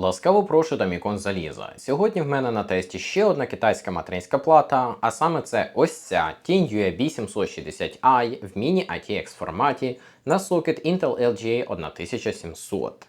Ласкаво прошу до Мікон Заліза. Сьогодні в мене на тесті ще одна китайська материнська плата, а саме це ось ця ThinUE 860i в міні ITX форматі на сокет Intel LGA 1700.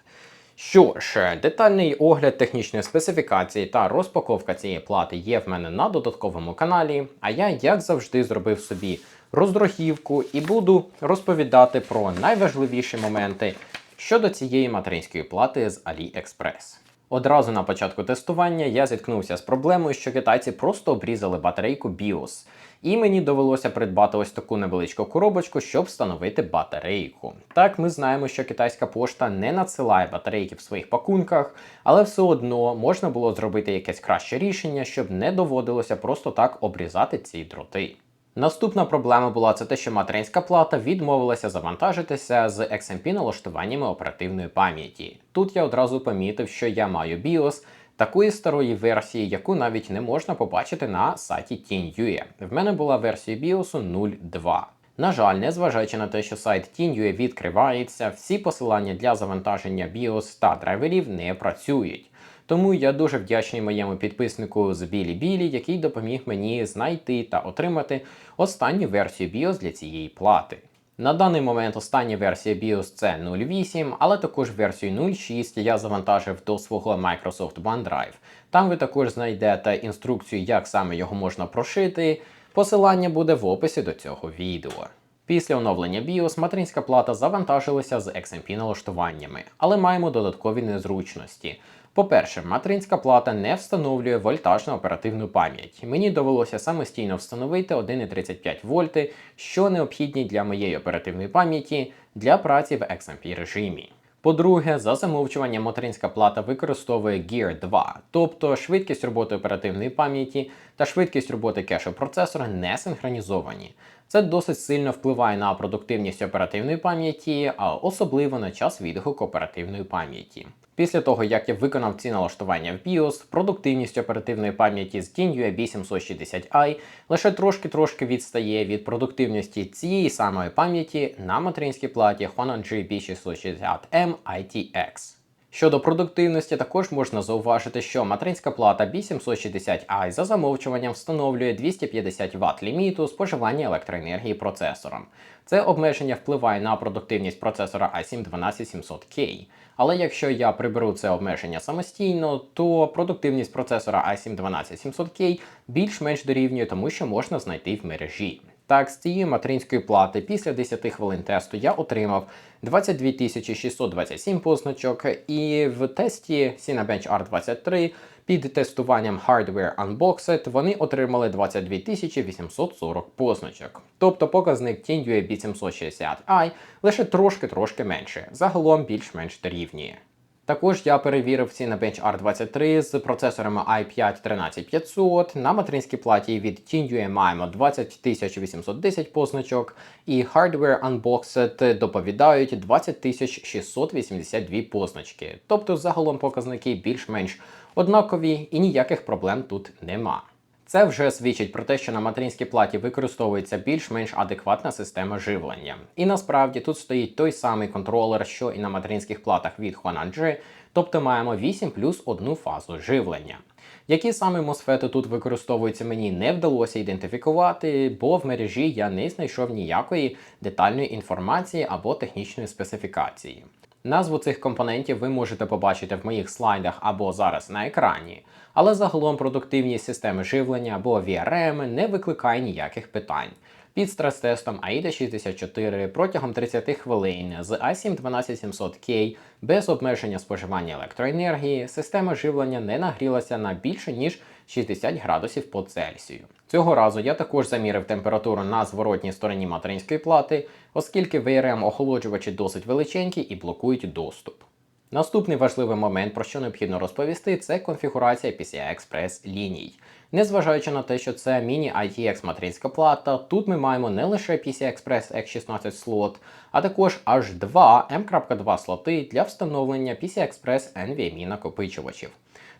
Що ж, детальний огляд технічної специфікації та розпаковка цієї плати є в мене на додатковому каналі. А я, як завжди, зробив собі роздрохівку і буду розповідати про найважливіші моменти щодо цієї материнської плати з AliExpress. Одразу на початку тестування я зіткнувся з проблемою, що китайці просто обрізали батарейку BIOS. І мені довелося придбати ось таку невеличку коробочку, щоб встановити батарейку. Так, ми знаємо, що китайська пошта не надсилає батарейки в своїх пакунках, але все одно можна було зробити якесь краще рішення, щоб не доводилося просто так обрізати ці дроти. Наступна проблема була це те, що материнська плата відмовилася завантажитися з XMP налаштуваннями оперативної пам'яті. Тут я одразу помітив, що я маю BIOS такої старої версії, яку навіть не можна побачити на сайті ThinUE. В мене була версія BIOS 0.2. На жаль, незважаючи на те, що сайт ThinUE відкривається, всі посилання для завантаження BIOS та драйверів не працюють. Тому я дуже вдячний моєму підписнику з Білі Білі, який допоміг мені знайти та отримати останню версію BIOS для цієї плати. На даний момент остання версія BIOS це 0.8, але також версію 0.6 я завантажив до свого Microsoft OneDrive. Там ви також знайдете інструкцію, як саме його можна прошити. Посилання буде в описі до цього відео. Після оновлення BIOS материнська плата завантажилася з XMP налаштуваннями, але маємо додаткові незручності. По-перше, материнська плата не встановлює вольтажну оперативну пам'ять. Мені довелося самостійно встановити 1,35 вольти, що необхідні для моєї оперативної пам'яті для праці в XMP режимі. По-друге, за замовчуванням материнська плата використовує Gear 2, тобто швидкість роботи оперативної пам'яті та швидкість роботи кешу процесора не синхронізовані. Це досить сильно впливає на продуктивність оперативної пам'яті, а особливо на час відгуку оперативної пам'яті. Після того, як я виконав ці налаштування в BIOS, продуктивність оперативної пам'яті з ThinUE 860i лише трошки-трошки відстає від продуктивності цієї самої пам'яті на материнській платі Honor B660M ITX. Щодо продуктивності, також можна зауважити, що материнська плата B760i за замовчуванням встановлює 250 Вт ліміту споживання електроенергії процесором. Це обмеження впливає на продуктивність процесора i7 12700K. Але якщо я приберу це обмеження самостійно, то продуктивність процесора i7 12700K більш-менш дорівнює тому, що можна знайти в мережі. Так, з цієї материнської плати після 10 хвилин тесту я отримав 22 627 позначок, і в тесті Cinebench R23 під тестуванням Hardware Unboxed вони отримали 22 840 позначок. Тобто показник ThinUE B760i лише трошки-трошки менше, загалом більш-менш дорівнює. Також я перевірив ці на Bench R23 з процесорами i5 13500 на материнській платі від TINUE маємо 20810 позначок, і Hardware Unboxed доповідають 20682 позначки. Тобто загалом показники більш-менш однакові і ніяких проблем тут нема. Це вже свідчить про те, що на материнській платі використовується більш-менш адекватна система живлення. І насправді тут стоїть той самий контролер, що і на материнських платах від Huanan тобто маємо 8 плюс одну фазу живлення. Які саме мосфети тут використовуються, мені не вдалося ідентифікувати, бо в мережі я не знайшов ніякої детальної інформації або технічної специфікації. Назву цих компонентів ви можете побачити в моїх слайдах або зараз на екрані, але загалом продуктивність системи живлення або VRM не викликає ніяких питань. Під стрес-тестом AIDA 64 протягом 30 хвилин з i7 12700K без обмеження споживання електроенергії система живлення не нагрілася на більше ніж 60 градусів по Цельсію. Цього разу я також замірив температуру на зворотній стороні материнської плати, оскільки VRM охолоджувачі досить величенькі і блокують доступ. Наступний важливий момент, про що необхідно розповісти, це конфігурація PCI Express ліній. Незважаючи на те, що це міні-ITX материнська плата, тут ми маємо не лише PCI Express X16 слот, а також аж два M.2 слоти для встановлення PCI Express NVMe накопичувачів.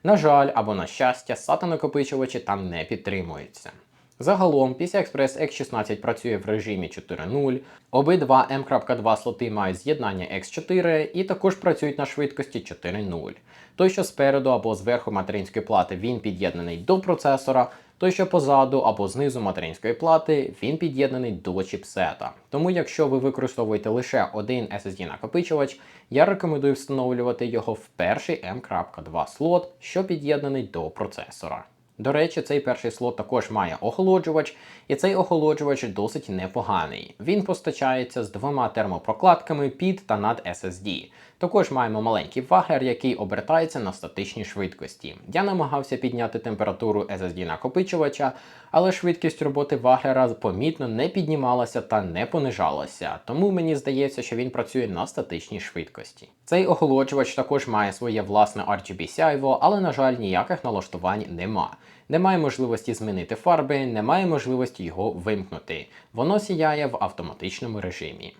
На жаль, або на щастя, SATA накопичувачі там не підтримуються. Загалом PCI-Express X16 працює в режимі 4.0, обидва M.2 слоти мають з'єднання X4 і також працюють на швидкості 4.0. Той, що спереду або зверху материнської плати, він під'єднаний до процесора, той, що позаду або знизу материнської плати, він під'єднаний до чіпсета. Тому, якщо ви використовуєте лише один SSD-накопичувач, я рекомендую встановлювати його в перший M.2 слот, що під'єднаний до процесора. До речі, цей перший слот також має охолоджувач, і цей охолоджувач досить непоганий. Він постачається з двома термопрокладками під та над SSD. Також маємо маленький ваглер, який обертається на статичній швидкості. Я намагався підняти температуру SSD накопичувача, але швидкість роботи ваглера помітно не піднімалася та не понижалася, тому мені здається, що він працює на статичній швидкості. Цей охолоджувач також має своє власне RGB сяйво, але, на жаль, ніяких налаштувань нема. Немає можливості змінити фарби, немає можливості його вимкнути. Воно сіяє в автоматичному режимі.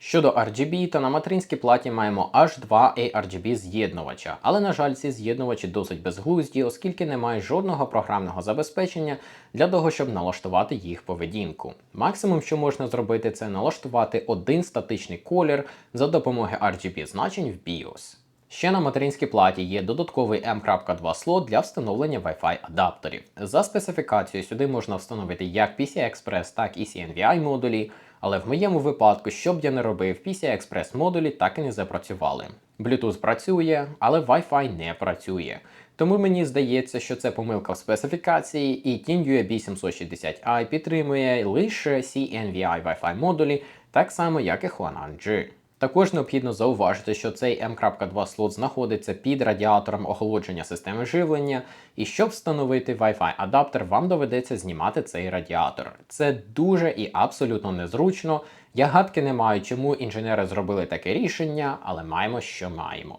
Щодо RGB, то на материнській платі маємо аж два ARGB з'єднувача, але на жаль, ці з'єднувачі досить безглузді, оскільки немає жодного програмного забезпечення для того, щоб налаштувати їх поведінку. Максимум, що можна зробити, це налаштувати один статичний колір за допомогою RGB значень в BIOS. Ще на материнській платі є додатковий M.2 слот для встановлення Wi-Fi адаптерів. За специфікацією сюди можна встановити як PCI-Express, так і CNVI модулі. Але в моєму випадку, що б я не робив, PCI-Express модулі так і не запрацювали. Bluetooth працює, але Wi-Fi не працює. Тому мені здається, що це помилка в специфікації, і TeamUAB 760i підтримує лише CNVI Wi-Fi модулі, так само як і Huanan-G. Також необхідно зауважити, що цей M.2 слот знаходиться під радіатором охолодження системи живлення, і щоб встановити Wi-Fi адаптер, вам доведеться знімати цей радіатор. Це дуже і абсолютно незручно. Я гадки не маю, чому інженери зробили таке рішення, але маємо, що маємо.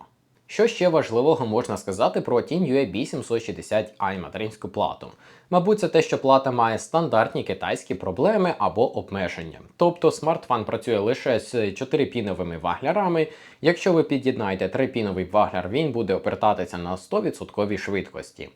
Що ще важливого можна сказати про TeamUAB 760i материнську плату? Мабуть, це те, що плата має стандартні китайські проблеми або обмеження. Тобто смартфон працює лише з 4-піновими ваглярами. Якщо ви під'єднаєте 3-піновий вагляр, він буде обертатися на 100% швидкості.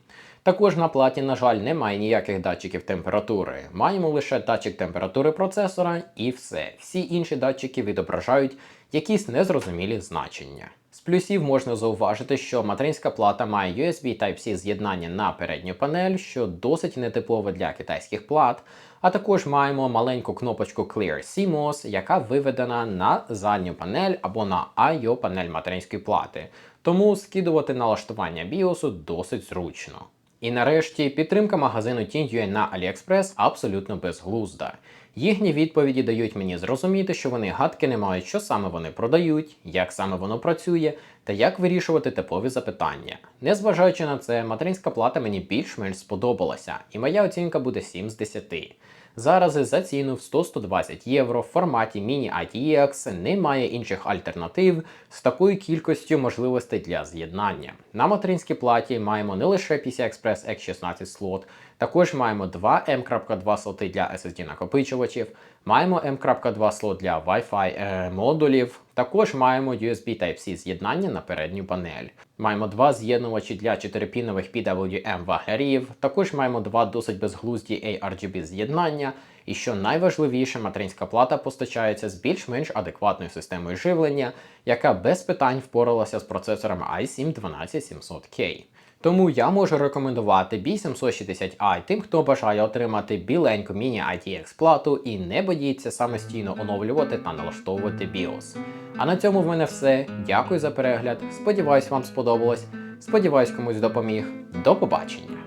Також на платі, на жаль, немає ніяких датчиків температури. Маємо лише датчик температури процесора і все. Всі інші датчики відображають якісь незрозумілі значення. З плюсів можна зауважити, що материнська плата має USB Type-C з'єднання на передню панель, що досить нетипове для китайських плат. А також маємо маленьку кнопочку Clear CMOS, яка виведена на задню панель або на I.O. панель материнської плати. Тому скидувати налаштування BIOS досить зручно. І нарешті підтримка магазину TeamUA на AliExpress абсолютно безглузда. Їхні відповіді дають мені зрозуміти, що вони гадки не мають, що саме вони продають, як саме воно працює, та як вирішувати типові запитання. Незважаючи на це, материнська плата мені більш-менш сподобалася, і моя оцінка буде 7 з 10. Зараз за ціну в 100-120 євро в форматі Mini ITX немає інших альтернатив з такою кількістю можливостей для з'єднання. На материнській платі маємо не лише PCI-Express X16 слот, також маємо два M.2 слоти для SSD накопичувачів, маємо M.2 слот для Wi-Fi е, модулів, також маємо USB Type-C з'єднання на передню панель. Маємо два з'єднувачі для 4-пінових PWM вагерів. також маємо два досить безглузді ARGB з'єднання. І що найважливіше, материнська плата постачається з більш-менш адекватною системою живлення, яка без питань впоралася з процесором i7 12700K. Тому я можу рекомендувати B760i тим, хто бажає отримати біленьку міні-ITX плату і не боїться самостійно оновлювати та налаштовувати BIOS. А на цьому в мене все. Дякую за перегляд. Сподіваюсь, вам сподобалось. Сподіваюсь, комусь допоміг. До побачення!